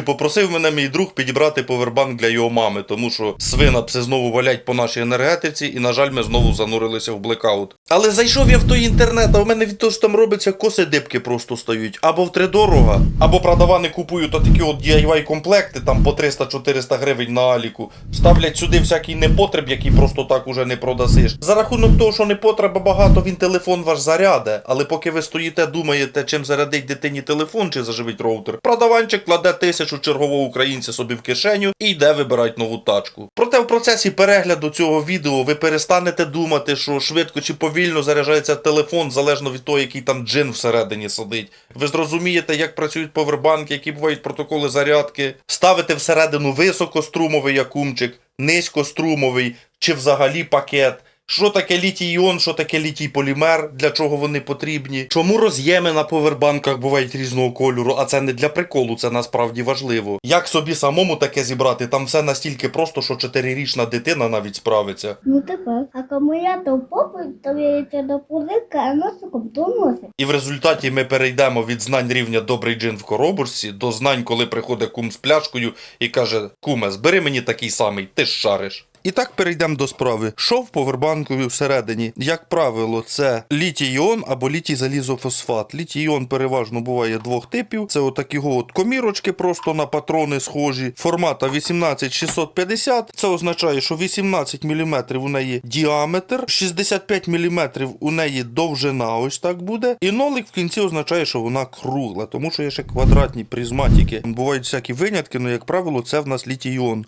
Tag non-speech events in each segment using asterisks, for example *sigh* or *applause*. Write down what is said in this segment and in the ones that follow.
Попросив мене мій друг підібрати повербанк для його мами, тому що свинапси знову валять по нашій енергетиці, і, на жаль, ми знову занурилися в блекаут. Але зайшов я в той інтернет, а в мене від того, що там робиться, коси дибки просто стають. Або втридорога, або продавани купують отакі от DIY комплекти, там по 300-400 гривень на аліку. Ставлять сюди всякий непотреб, який просто так уже не продасиш. За рахунок того, що непотреба багато, він телефон ваш заряде. Але поки ви стоїте, думаєте, чим зарядить дитині телефон чи заживить роутер, продаванчик кладе тисячу чергового українця собі в кишеню і йде вибирати нову тачку. Проте в процесі перегляду цього відео ви перестанете думати, що швидко чи повільно заряджається телефон, залежно від того, який там джин всередині сидить. Ви зрозумієте, як працюють повербанки, які бувають протоколи зарядки. Ставите всередину високострумовий акумчик, низькострумовий чи взагалі пакет. Що таке літій іон, що таке літій полімер, для чого вони потрібні? Чому роз'єми на повербанках бувають різного кольору, а це не для приколу, це насправді важливо. Як собі самому таке зібрати? Там все настільки просто, що чотирирічна дитина навіть справиться. Ну тепер акумулятор попит ставляється до пузика, а носиком до носик. І в результаті ми перейдемо від знань рівня добрий джин в коробочці до знань, коли приходить кум з пляшкою і каже: Куме, збери мені такий самий, ти ж шариш. І так перейдемо до справи. Що в повербанкові всередині? Як правило, це літій-іон або літій-залізофосфат. Літій-іон переважно буває двох типів. Це отакі от комірочки, просто на патрони схожі. Формата 18650. Це означає, що 18 мм у неї діаметр, 65 мм у неї довжина, ось так буде. І нолик в кінці означає, що вона кругла, тому що є ще квадратні призматики. Бувають всякі винятки, але, як правило, це в нас літій-іон.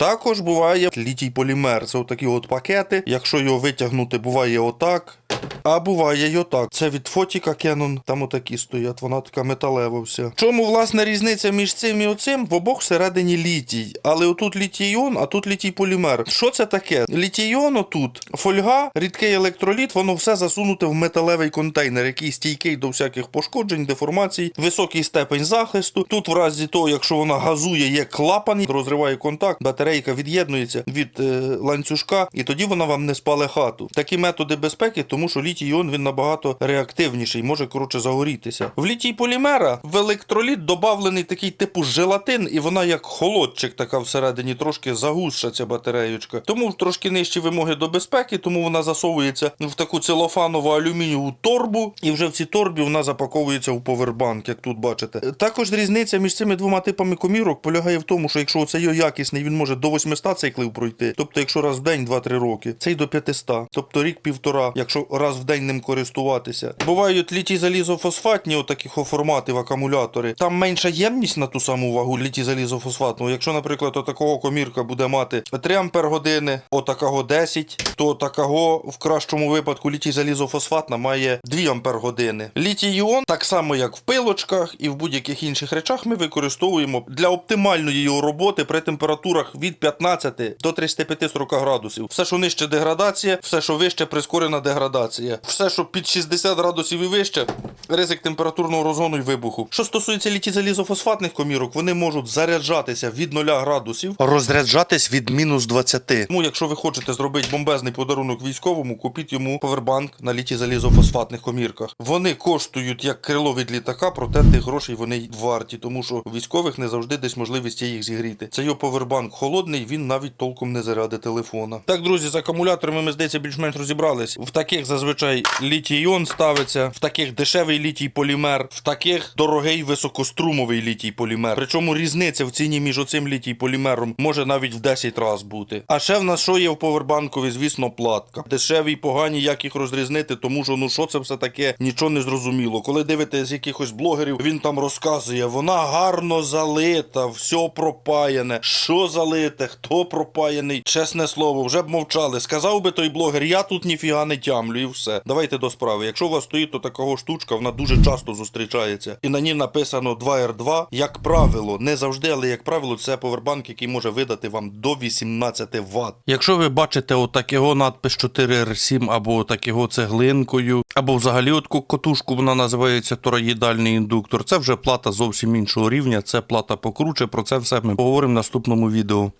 Також буває літій полімер. Це отакі от пакети. Якщо його витягнути, буває отак. А буває й отак. Це від фотіка Canon, там отакі стоять, вона така металева вся. Чому власне різниця між цим і оцим? В обох всередині літій. Але отут літій іон, а тут літій полімер. Що це таке? Літій іон отут, фольга, рідкий електроліт, воно все засунуте в металевий контейнер, який стійкий до всяких пошкоджень, деформацій, високий степень захисту. Тут, в разі того, якщо вона газує, є клапан, розриває контакт, батарейка від'єднується від е, ланцюжка, і тоді вона вам не спале хату. Такі методи безпеки, тому що літій іон він набагато реактивніший, може коротше загорітися. В літій полімера в електроліт додавлений такий типу желатин, і вона як холодчик така всередині, трошки загусша ця батареючка. Тому трошки нижчі вимоги до безпеки, тому вона засовується в таку целофанову алюмінієву торбу, і вже в цій торбі вона запаковується в повербанк, як тут бачите. Також різниця між цими двома типами комірок полягає в тому, що якщо це його якісний, він може до 800 циклів пройти. Тобто, якщо раз в день 2-3 роки, цей до 500. Тобто рік-півтора, якщо раз в день ним користуватися. Бувають літій залізофосфатні отаких форматів акумулятори. Там менша ємність на ту саму вагу літій залізофосфатного. Якщо, наприклад, отакого комірка буде мати 3 ампер години, отакого 10, то такого в кращому випадку літій залізофосфатна має 2 ампер години. Літій іон, так само як в пилочках і в будь-яких інших речах, ми використовуємо для оптимальної його роботи при температурах від 15 до 35-40 градусів. Все, що нижче деградація, все, що вище прискорена деградація. Все, що під 60 градусів і вище, ризик температурного розгону і вибуху. Що стосується літій-залізофосфатних комірок, вони можуть заряджатися від 0 градусів, розряджатись від мінус 20. Тому, якщо ви хочете зробити бомбезний подарунок військовому, купіть йому повербанк на літій-залізофосфатних комірках. Вони коштують як крило від літака, проте тих грошей вони й варті, тому що у військових не завжди десь можливість є їх зігріти. Це його повербанк холодний, він навіть толком не зарядить телефона. Так, друзі, з акумуляторами ми здається більш-менш розібрались. В таких зазвичай літій-іон ставиться, в таких дешевий літій полімер, в таких дорогий високострумовий літій полімер. Причому різниця в ціні між оцим літій полімером може навіть в 10 разів бути. А ще в нас що є в повербанкові, звісно, платка. Дешеві погані, як їх розрізнити, тому що ну що це все таке, нічого не зрозуміло. Коли дивитесь якихось блогерів, він там розказує, вона гарно залита, все пропаяне. Що залите, хто пропаяний? Чесне слово, вже б мовчали. Сказав би той блогер, я тут ніфіга не тямлю, і все. Давайте до справи. Якщо у вас стоїть то такого штучка, вона дуже часто зустрічається. І на ній написано 2R2. Як правило, не завжди, але як правило, це повербанк, який може видати вам до 18 Вт. Якщо ви бачите отакого надпис 4R7 або такого цеглинкою, або взагалі от котушку вона називається тороїдальний індуктор, це вже плата зовсім іншого рівня, це плата покруче. Про це все ми поговоримо в наступному відео.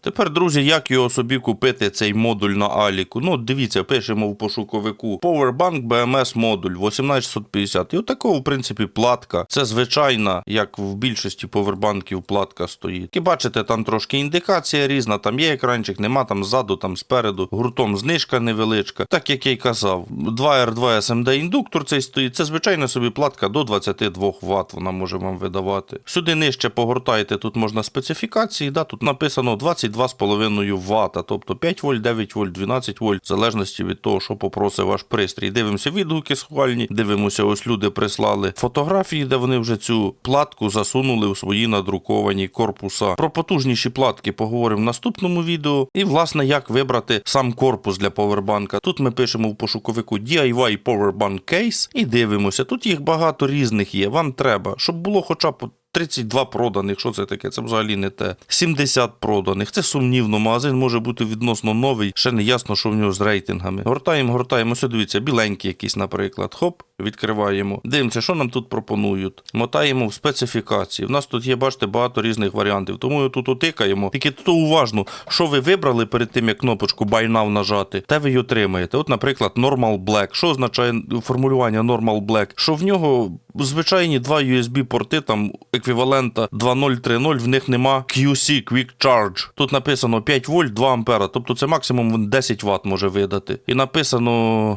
Тепер, друзі, як його собі купити, цей модуль на Аліку? Ну, дивіться, пишемо в пошуковику пошуку Powerbank BMS модуль 18650. І отакого, в принципі, платка. Це звичайна, як в більшості повербанків платка стоїть. І бачите, там трошки індикація різна, там є екранчик, нема там ззаду, там спереду, гуртом знижка невеличка. Так як я й казав, 2R2 SMD індуктор цей стоїть. Це звичайна собі платка до 22 Вт вона може вам видавати. Сюди нижче погортаєте, тут можна специфікації, да, тут написано 22,5 Вт, тобто 5 вольт, 9 вольт, 12 вольт, в залежності від того, що попросить ваш пристрій. Дивимося відгуки схвальні, дивимося, ось люди прислали фотографії, де вони вже цю платку засунули у свої надруковані корпуса. Про потужніші платки поговоримо в наступному відео. І, власне, як вибрати сам корпус для повербанка. Тут ми пишемо в пошуковику DIY Powerbank Case і дивимося. Тут їх багато різних є. Вам треба, щоб було хоча б 32 проданих, що це таке? Це взагалі не те. 70 проданих. Це сумнівно. Магазин може бути відносно новий. Ще не ясно, що в нього з рейтингами. Гортаємо, гортаємо. Ось дивіться, біленький якийсь, наприклад. Хоп, відкриваємо. Дивимося, що нам тут пропонують. Мотаємо в специфікації. У нас тут є, бачите, багато різних варіантів. Тому тут отикаємо. Тільки тут уважно, що ви вибрали перед тим, як кнопочку Buy Now нажати, те ви й отримаєте. От, наприклад, Normal Black. Що означає формулювання Normal Black? Що в нього звичайні два USB-порти, там еквівалента 2.0.3.0, в них нема QC, Quick Charge. Тут написано 5 вольт, 2 ампера, тобто це максимум 10 Вт може видати. І написано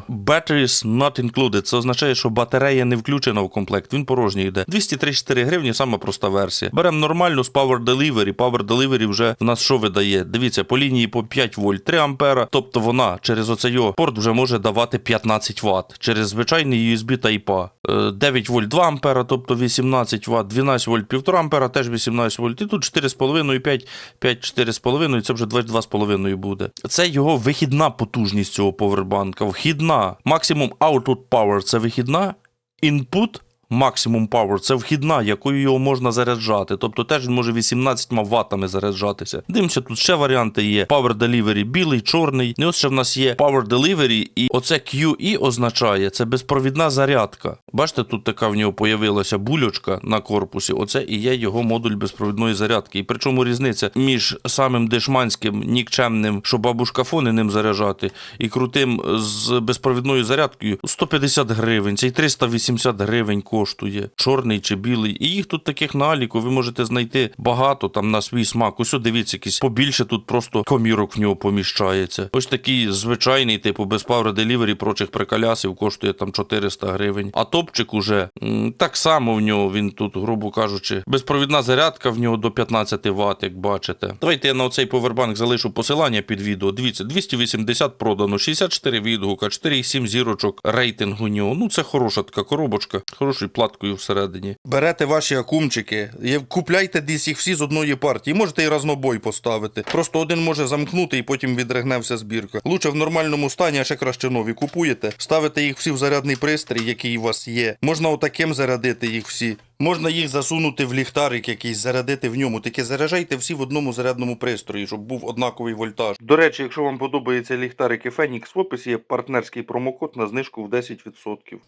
Batteries not included. Це означає, що батарея не включена в комплект, він порожній йде. 234 гривні, сама проста версія. Беремо нормальну з Power Delivery. Power Delivery вже в нас що видає? Дивіться, по лінії по 5 вольт, 3 ампера, тобто вона через оцей порт вже може давати 15 Вт. Через звичайний USB Type-A. Е, 9 вольт 2 ампера, тобто 18 Вт, 12 вольт 1,5 ампера, теж 18 вольт. І тут 4,5, 5, 5, 4,5, це вже 22,5 буде. Це його вихідна потужність цього повербанка. Вхідна. Максимум output power це вихідна. Input Maximum Power це вхідна, якою його можна заряджати. Тобто теж він може 18 ваттами заряджатися. Дивимося, тут ще варіанти є: Power Delivery білий, чорний. І ось ще в нас є Power Delivery, і оце QE означає це безпровідна зарядка. Бачите, тут така в нього появилася бульочка на корпусі. Оце і є його модуль безпровідної зарядки. І причому різниця між самим дешманським нікчемним, що бабушкафони ним заряджати, і крутим з безпровідною зарядкою 150 гривень. Цей 380 гривень коштує. Чорний чи білий. І їх тут таких на Аліку ви можете знайти багато там на свій смак. Ось дивіться, якийсь побільше тут просто комірок в нього поміщається. Ось такий звичайний, типу, без Power Delivery прочих приколясів коштує там 400 гривень. А топчик уже так само в нього він тут, грубо кажучи, безпровідна зарядка в нього до 15 Вт, як бачите. Давайте я на оцей повербанк залишу посилання під відео. Дивіться, 280 продано, 64 відгука, 4,7 зірочок рейтинг у нього. Ну це хороша така коробочка, хорошою платкою всередині. Берете ваші акумчики, купляйте десь їх всі з одної партії. Можете і разнобой поставити. Просто один може замкнути і потім відригне вся збірка. Лучше в нормальному стані, а ще краще нові купуєте. Ставите їх всі в зарядний пристрій, який у вас є. Можна отаким зарядити їх всі. Можна їх засунути в ліхтарик якийсь, зарядити в ньому. Тільки заряджайте всі в одному зарядному пристрої, щоб був однаковий вольтаж. До речі, якщо вам подобаються ліхтарики Фенікс, в описі є партнерський промокод на знижку в 10%.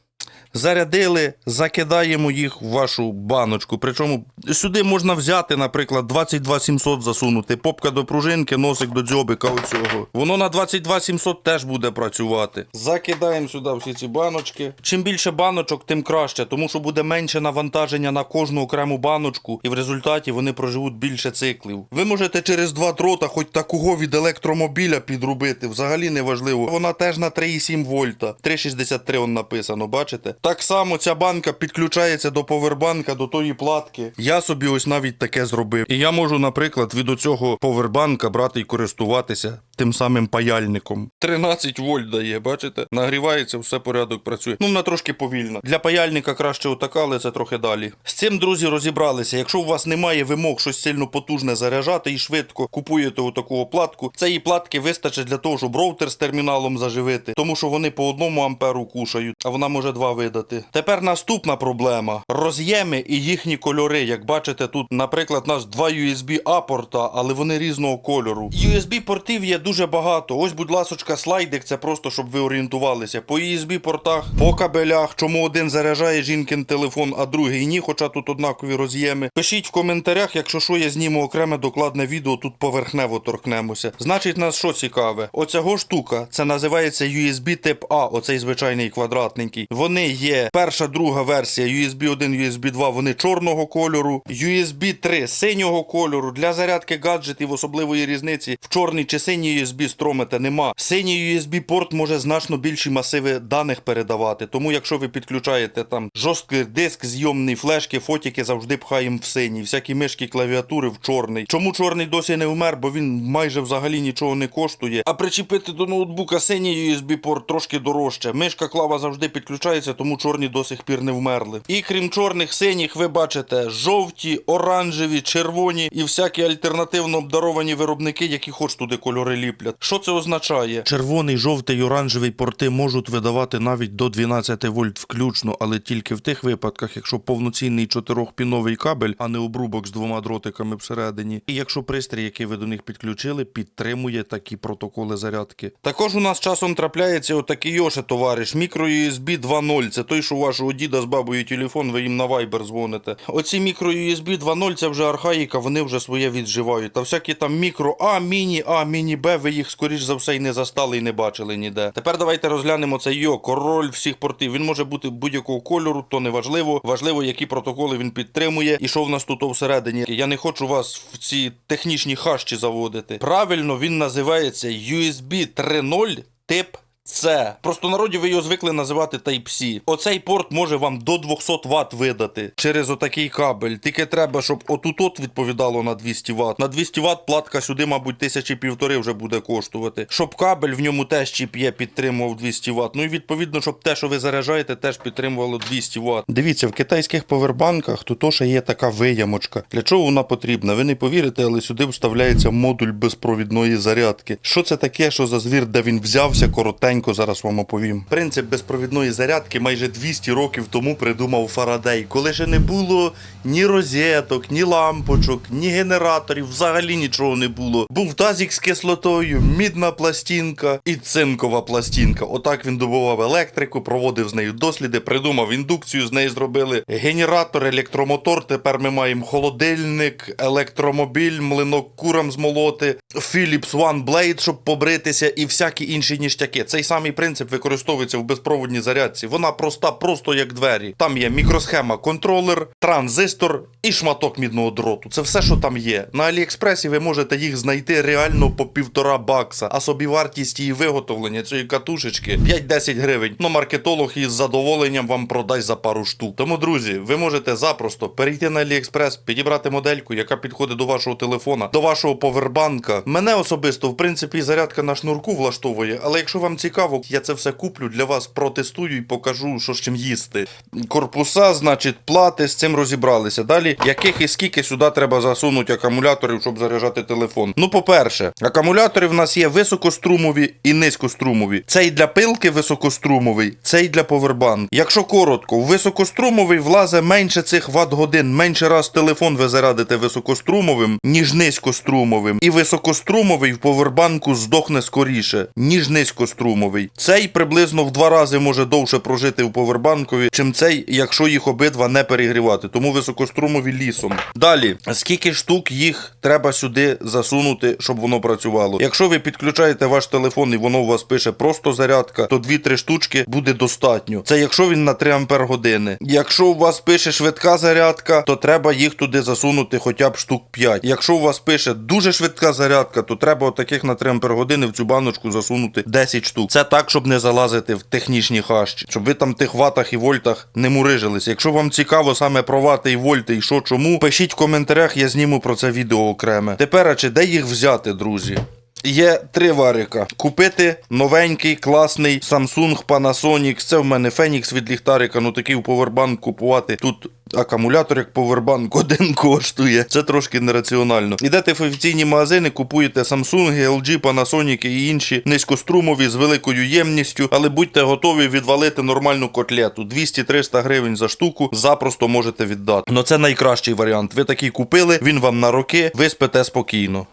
Зарядили, закидаємо їх в вашу баночку. Причому сюди можна взяти, наприклад, 22700 засунути, попка до пружинки, носик до дзьобика оцього. Воно на 22700 теж буде працювати. Закидаємо сюди всі ці баночки. Чим більше баночок, тим краще, тому що буде менше навантаження на кожну окрему баночку, і в результаті вони проживуть більше циклів. Ви можете через два дрота хоч такого від електромобіля підрубити, взагалі не важливо. Вона теж на 3,7 вольта. 3,63 он написано, бачите? Так само ця банка підключається до повербанка, до тої платки. Я собі ось навіть таке зробив. І я можу, наприклад, від оцього повербанка брати і користуватися тим самим паяльником. 13 вольт дає, бачите? Нагрівається, все порядок працює. Ну, вона трошки повільна. Для паяльника краще отака, але це трохи далі. З цим, друзі, розібралися. Якщо у вас немає вимог щось сильно потужне заряджати і швидко купуєте отаку платку, цієї платки вистачить для того, щоб роутер з терміналом заживити, тому що вони по одному амперу кушають, а вона може два видати. Тепер наступна проблема: роз'єми і їхні кольори. Як бачите, тут, наприклад, у нас два USB A порта, але вони різного кольору. USB портів є дуже багато. Ось, будь ласочка, слайдик, це просто щоб ви орієнтувалися. По USB портах, по кабелях, чому один заряджає жінкин телефон, а другий ні. Ні, хоча тут однакові роз'єми. Пишіть в коментарях, якщо що, я зніму окреме докладне відео, тут поверхнево торкнемося. Значить, нас що цікаве? Оцього штука, це називається USB тип А, оцей звичайний квадратненький. Вони є перша, друга версія USB 1, USB 2, вони чорного кольору, USB 3 синього кольору. Для зарядки гаджетів особливої різниці в чорний чи синій USB стромити нема. Синій USB порт може значно більші масиви даних передавати. Тому, якщо ви підключаєте там жорсткий диск, зйомний флешки, фотики завжди пхаємо в синій. Всякі мишки, клавіатури в чорний. Чому чорний досі не вмер? Бо він майже взагалі нічого не коштує. А причепити до ноутбука синій USB порт трошки дорожче. Мишка клава завжди підключається, тому чорні до сих пір не вмерли. І крім чорних, синіх, ви бачите жовті, оранжеві, червоні і всякі альтернативно обдаровані виробники, які хоч туди кольори ліплять. Що це означає? Червоний, жовтий, оранжевий порти можуть видавати навіть до 12 вольт включно, але тільки в тих випадках, якщо повноцінний чотирьохпіновий кабель, а не обрубок з двома дротиками всередині. І якщо пристрій, який ви до них підключили, підтримує такі протоколи зарядки. Також у нас часом трапляється отакий Йоше, товариш, мікро USB 2.0. Це той, що у вашого діда з бабою телефон, ви їм на Viber дзвоните. Оці мікро USB 2.0 це вже архаїка, вони вже своє відживають. Та всякі там мікро А, міні А, міні Б, ви їх скоріш за все і не застали і не бачили ніде. Тепер давайте розглянемо цей йо, король всіх портів. Він може бути будь-якого кольору, то не важливо. Важливо, які протоколи він підтримує і що в нас тут всередині. Я не хочу вас в ці технічні хащі заводити. Правильно він називається USB 3.0 тип. Це просто народі ви його звикли називати Type-C. Оцей порт може вам до 200 Вт видати через отакий кабель. Тільки треба, щоб отут от відповідало на 200 Вт. На 200 Вт платка сюди, мабуть, тисячі півтори вже буде коштувати. Щоб кабель в ньому теж чіп є, підтримував 200 Вт. Ну і відповідно, щоб те, що ви заряджаєте, теж підтримувало 200 Вт. Дивіться, в китайських повербанках тут ще є така виямочка. Для чого вона потрібна? Ви не повірите, але сюди вставляється модуль безпровідної зарядки. Що це таке, що за звір, де він взявся коротенько, зараз вам оповім. Принцип безпровідної зарядки майже 200 років тому придумав Фарадей, коли ще не було ні розеток, ні лампочок, ні генераторів, взагалі нічого не було. Був тазік з кислотою, мідна пластинка і цинкова пластинка. Отак він добував електрику, проводив з нею досліди, придумав індукцію, з неї зробили генератор, електромотор. Тепер ми маємо холодильник, електромобіль, млинок курам змолоти, Philips One Blade, щоб побритися, і всякі інші ніштяки. Цей самий принцип використовується в безпроводній зарядці. Вона проста, просто як двері. Там є мікросхема, контролер, транзистор і шматок мідного дроту. Це все, що там є. На Аліекспресі ви можете їх знайти реально по півтора бакса, а собівартість її виготовлення цієї катушечки 5-10 гривень. Ну, маркетолог із задоволенням вам продасть за пару штук. Тому, друзі, ви можете запросто перейти на Аліекспрес, підібрати модельку, яка підходить до вашого телефона, до вашого повербанка. Мене особисто, в принципі, зарядка на шнурку влаштовує, але якщо вам цікаво, я це все куплю для вас, протестую і покажу, що з чим їсти. Корпуса, значить, плати, з цим розібралися. Далі, яких і скільки сюди треба засунути акумуляторів, щоб заряджати телефон. Ну, по-перше, акумулятори в нас є високострумові і низькострумові. Цей для пилки високострумовий, цей для повербанк. Якщо коротко, в високострумовий влазить менше цих ватт-годин, менше раз телефон ви зарядите високострумовим, ніж низькострумовим. І високострумовий в повербанку здохне скоріше, ніж низькострумовий. Цей приблизно в два рази може довше прожити в повербанкові, чим цей, якщо їх обидва не перегрівати. Тому високострумові лісом. Далі, скільки штук їх треба сюди засунути, щоб воно працювало? Якщо ви підключаєте ваш телефон і воно у вас пише просто зарядка, то 2-3 штучки буде достатньо. Це якщо він на 3 ампер години. Якщо у вас пише швидка зарядка, то треба їх туди засунути хоча б штук 5. Якщо у вас пише дуже швидка зарядка, то треба отаких на 3 ампер години в цю баночку засунути 10 штук. Це так, щоб не залазити в технічні хащі, щоб ви там в тих ватах і вольтах не мурижились. Якщо вам цікаво саме про вати і вольти і що чому, пишіть в коментарях, я зніму про це відео окреме. Тепер, а чи де їх взяти, друзі? Є три варика. Купити новенький, класний Samsung, Panasonic. Це в мене Фенікс від ліхтарика. Ну такий у повербанк купувати. Тут акумулятор як повербанк *laughs* один коштує. Це трошки нераціонально. Ідете в офіційні магазини, купуєте Samsung, LG, Panasonic і інші низькострумові з великою ємністю, але будьте готові відвалити нормальну котлету. 200-300 гривень за штуку запросто можете віддати. Ну це найкращий варіант. Ви такий купили, він вам на роки, ви спите спокійно.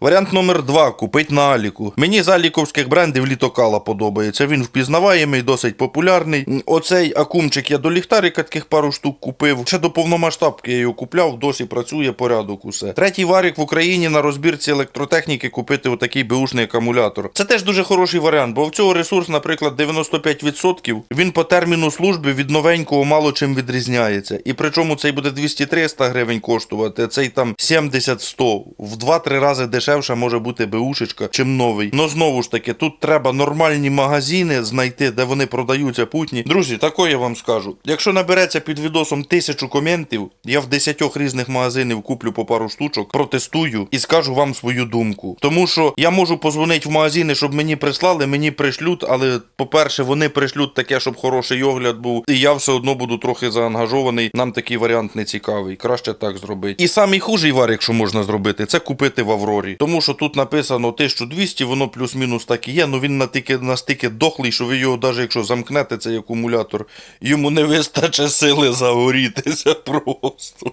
Варіант номер два купить на Аліку. Мені з аліковських брендів літокала подобається. Він впізнаваємий, досить популярний. Оцей акумчик я до ліхтарика таких пару штук купив. Ще до повномасштабки я його купляв, досі працює порядок усе. Третій варік в Україні на розбірці електротехніки купити отакий беушний акумулятор. Це теж дуже хороший варіант, бо в цього ресурс, наприклад, 95%. Він по терміну служби від новенького мало чим відрізняється. І причому цей буде 200-300 гривень коштувати, цей там 70-100. В 2-3 рази дешевше може бути беушечка, чим новий. Но знову ж таки, тут треба нормальні магазини знайти, де вони продаються путні. Друзі, тако я вам скажу. Якщо набереться під відосом тисячу коментів, я в 10 різних магазинів куплю по пару штучок, протестую і скажу вам свою думку. Тому що я можу позвонити в магазини, щоб мені прислали, мені пришлють, але по-перше, вони пришлють таке, щоб хороший огляд був, і я все одно буду трохи заангажований. Нам такий варіант не цікавий. Краще так зробити. І самий хужий варік, що можна зробити, це купити в Аврорі. Тому що тут написано 1200, воно плюс-мінус так і є. Ну він натільки настільки дохлий, що ви його, навіть якщо замкнете цей акумулятор, йому не вистачить сили загорітися *laughs* просто.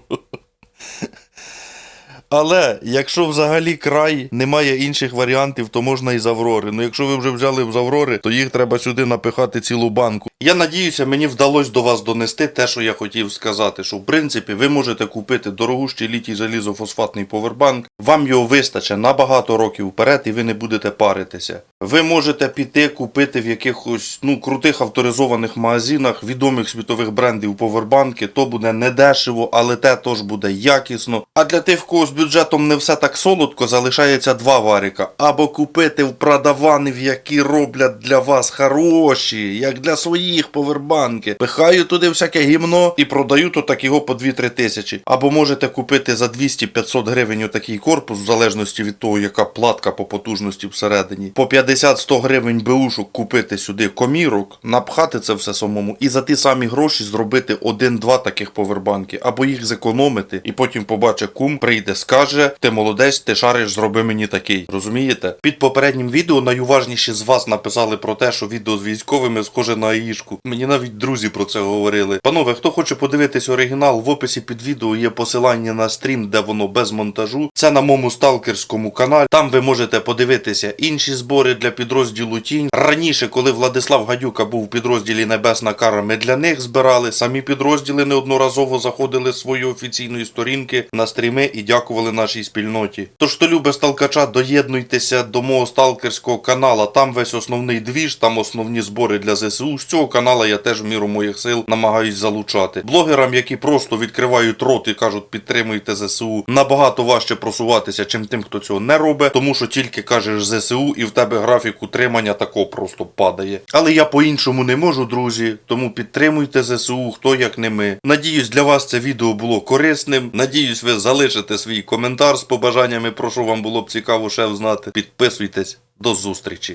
Але якщо взагалі край немає інших варіантів, то можна і з Аврори. Ну якщо ви вже взяли з Аврори, то їх треба сюди напихати цілу банку. Я надіюся, мені вдалося до вас донести те, що я хотів сказати. Що в принципі ви можете купити дорогущий літій залізофосфатний повербанк. Вам його вистачить на багато років вперед, і ви не будете паритися. Ви можете піти купити в якихось ну крутих авторизованих магазинах відомих світових брендів повербанки. То буде недешево, але те теж буде якісно. А для тих, в кого бюджетом не все так солодко, залишається два варіка. Або купити в продаванів, які роблять для вас хороші, як для своїх повербанки. Пихаю туди всяке гімно і продаю то так його по 2-3 тисячі. Або можете купити за 200-500 гривень отакий корпус, в залежності від того, яка платка по потужності всередині. По 50-100 гривень беушок купити сюди комірок, напхати це все самому і за ті самі гроші зробити один-два таких повербанки, або їх зекономити, і потім побачить кум, прийде, скаже: ти молодець, ти шариш, зроби мені такий. Розумієте? Під попереднім відео найуважніші з вас написали про те, що відео з військовими схоже на аїшку. Мені навіть друзі про це говорили. Панове, хто хоче подивитись оригінал, в описі під відео є посилання на стрім, де воно без монтажу. Це на моєму сталкерському каналі. Там ви можете подивитися інші збори для підрозділу Тінь. Раніше, коли Владислав Гадюка був у підрозділі Небесна Кара, ми для них збирали. Самі підрозділи неодноразово заходили з своєї офіційної сторінки на стріми і дякували нашій спільноті. Тож, хто любить сталкача, доєднуйтеся до мого сталкерського канала. Там весь основний двіж, там основні збори для ЗСУ. З цього канала я теж в міру моїх сил намагаюсь залучати. Блогерам, які просто відкривають рот і кажуть, підтримуйте ЗСУ, набагато важче просуватися, чим тим, хто цього не робить, тому що тільки кажеш ЗСУ і в тебе графік утримання тако просто падає. Але я по-іншому не можу, друзі, тому підтримуйте ЗСУ, хто як не ми. Надіюсь, для вас це відео було корисним. Надіюсь, ви залишите свій коментар з побажаннями, про що вам було б цікаво ще знати. Підписуйтесь. До зустрічі!